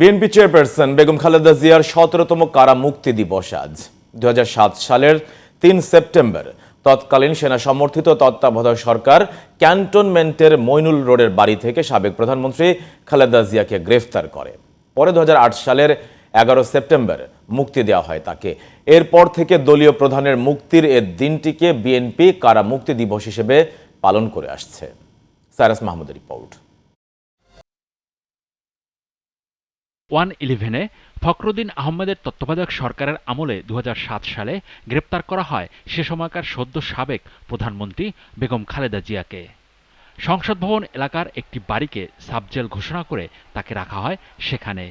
BNP chairperson Begum Khaleda জিয়ার সতেরোতম কারা মুক্তি দিবস আজ। দু হাজার সাত সালের তিন সেপ্টেম্বর, তৎকালীন সেনা সমর্থিত তত্ত্বাবধায়ক সরকার ক্যান্টনমেন্টের মইনুল রোডের বাড়ি থেকে সাবেক প্রধানমন্ত্রী খালেদা জিয়াকে গ্রেফতার করে। পরে দু হাজার আট সালের এগারো সেপ্টেম্বর মুক্তি দেওয়া হয় তাকে। এরপর থেকে দলীয় প্রধানের মুক্তির এ দিনটিকে বিএনপি কারা মুক্তি দিবস হিসেবে পালন করে আসছে। সাইরাস মাহমুদের রিপোর্ট। ওয়ান ইলেভেনে ফখরুদ্দিন আহমেদের তত্ত্বাবধায়ক সরকারের আমলে দু হাজার সাত সালে গ্রেপ্তার করা হয় সে সময়কার সদ্য সাবেক প্রধানমন্ত্রী বেগম খালেদা জিয়াকে। সংসদ ভবন এলাকার একটি বাড়িকে সাবজেল ঘোষণা করে তাকে রাখা হয় সেখানে।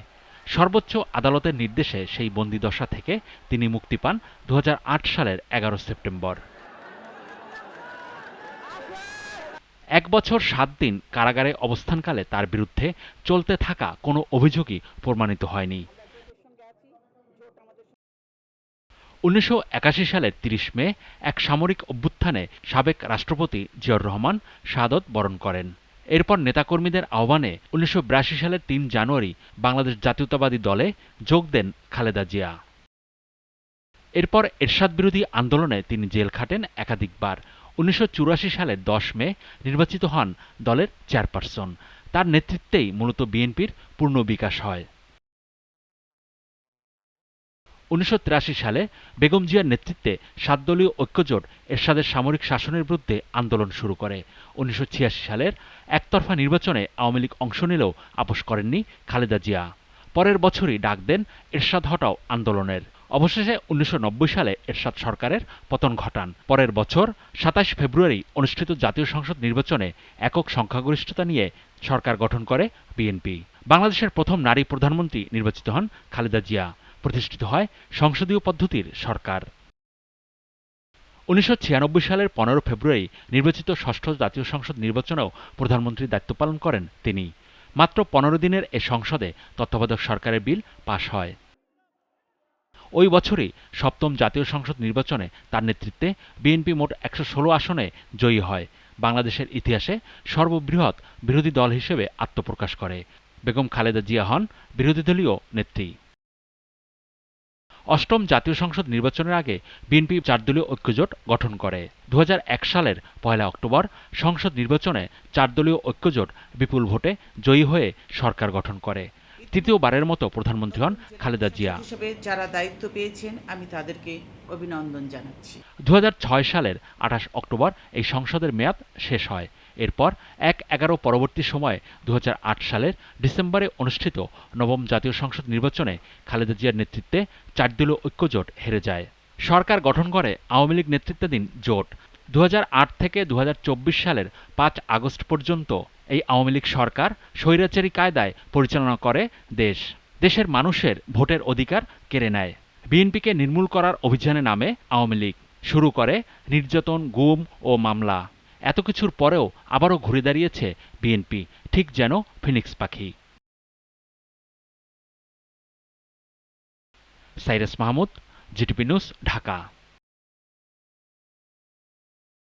সর্বোচ্চ আদালতের নির্দেশে সেই বন্দিদশা থেকে তিনি মুক্তি পান দু হাজার আট সালের এগারো সেপ্টেম্বর। এক বছর সাত দিন কারাগারে অবস্থানকালে তার বিরুদ্ধে চলতে থাকা কোনো অভিযোগই প্রমাণিত হয়নি। উনিশশো একাশি সালের তিরিশ মে এক সামরিক অভ্যুত্থানে সাবেক রাষ্ট্রপতি জিয়র রহমান শাহাদত বরণ করেন। এরপর নেতাকর্মীদের আহ্বানে উনিশশো বিরাশি সালের তিন জানুয়ারি বাংলাদেশ জাতীয়তাবাদী দলে যোগ দেন খালেদা জিয়া। এরপর এরশাদ বিরোধী আন্দোলনে তিনি জেল খাটেন একাধিকবার। উনিশশো সালের দশ মে নির্বাচিত হন দলের চেয়ারপারসন। তার নেতৃত্বেই মূলত বিএনপির পূর্ণ বিকাশ হয়। উনিশশো তিরাশি সালে বেগম জিয়ার নেতৃত্বে সাতদলীয় ঐক্যজোট এরশাদের সামরিক শাসনের বিরুদ্ধে আন্দোলন শুরু করে। উনিশশো ছিয়াশি সালের একতরফা নির্বাচনে আওয়ামী লীগ অংশ নিলেও আপোষ করেননি খালেদা জিয়া। পরের বছরই ডাক দেন এরশাদ হটাও আন্দোলনের। অবশেষে উনিশশো নব্বই সালে এরশাদ সরকারের পতন ঘটান। পরের বছর, সাতাশ ফেব্রুয়ারি অনুষ্ঠিত জাতীয় সংসদ নির্বাচনে একক সংখ্যাগরিষ্ঠতা নিয়ে সরকার গঠন করে বিএনপি। বাংলাদেশের প্রথম নারী প্রধানমন্ত্রী নির্বাচিত হন খালেদা জিয়া। প্রতিষ্ঠিত হয় সংসদীয় পদ্ধতির সরকার। উনিশশো ছিয়ানব্বই সালের পনেরো ফেব্রুয়ারি নির্বাচিত ষষ্ঠ জাতীয় সংসদ নির্বাচনেও প্রধানমন্ত্রীর দায়িত্ব পালন করেন তিনি। মাত্র পনেরো দিনের এ সংসদে তত্ত্বাবধায়ক সরকারের বিল পাশ হয়। ওই বছরই সপ্তম জাতীয় সংসদ নির্বাচনে তার নেতৃত্বে বিএনপি মোট একশো ষোলো আসনে জয়ী হয়। বাংলাদেশের ইতিহাসে সর্ববৃহৎ বিরোধী দল হিসেবে আত্মপ্রকাশ করে। বেগম খালেদা জিয়া হন বিরোধী দলীয় নেত্রী। অষ্টম জাতীয় সংসদ নির্বাচনের আগে বিএনপি চারদলীয় ঐক্যজোট গঠন করে। দু হাজার এক সালের পয়লা অক্টোবর সংসদ নির্বাচনে চারদলীয় ঐক্যজোট বিপুল ভোটে জয়ী হয়ে সরকার গঠন করে। তৃতীয়বারের মতো প্রধানমন্ত্রী হন খালেদা জিয়া। হিসেবে যারা দায়িত্ব পেয়েছেন আমি তাদেরকে অভিনন্দন জানাচ্ছি। দু সালের আঠাশ অক্টোবর এই সংসদের মেয়াদ শেষ হয়। এরপর এক এগারো পরবর্তী সময়ে দু হাজার আট সালের ডিসেম্বরে অনুষ্ঠিত নবম জাতীয় সংসদ নির্বাচনে খালেদা জিয়ার নেতৃত্বে চারদলীয় ঐক্যজোট হেরে যায়। সরকার গঠন করে আওয়ামী লীগ নেতৃত্বাধীন জোট। দু হাজার আট থেকে দু হাজার চব্বিশ সালের পাঁচ আগস্ট পর্যন্ত এই আওয়ামী লীগ সরকার স্বৈরাচারী কায়দায় পরিচালনা করে দেশ। দেশের মানুষের ভোটের অধিকার কেড়ে নেয়। বিএনপিকে নির্মূল করার অভিযানে নামে আওয়ামী লীগ। শুরু করে নির্যাতন, গুম ও মামলা। এত কিছুর পরেও আবারও ঘুরে দাঁড়িয়েছে বিএনপি, ঠিক যেন ফিনিক্স পাখি। Cyrus Mahmud GTP news, Dhaka.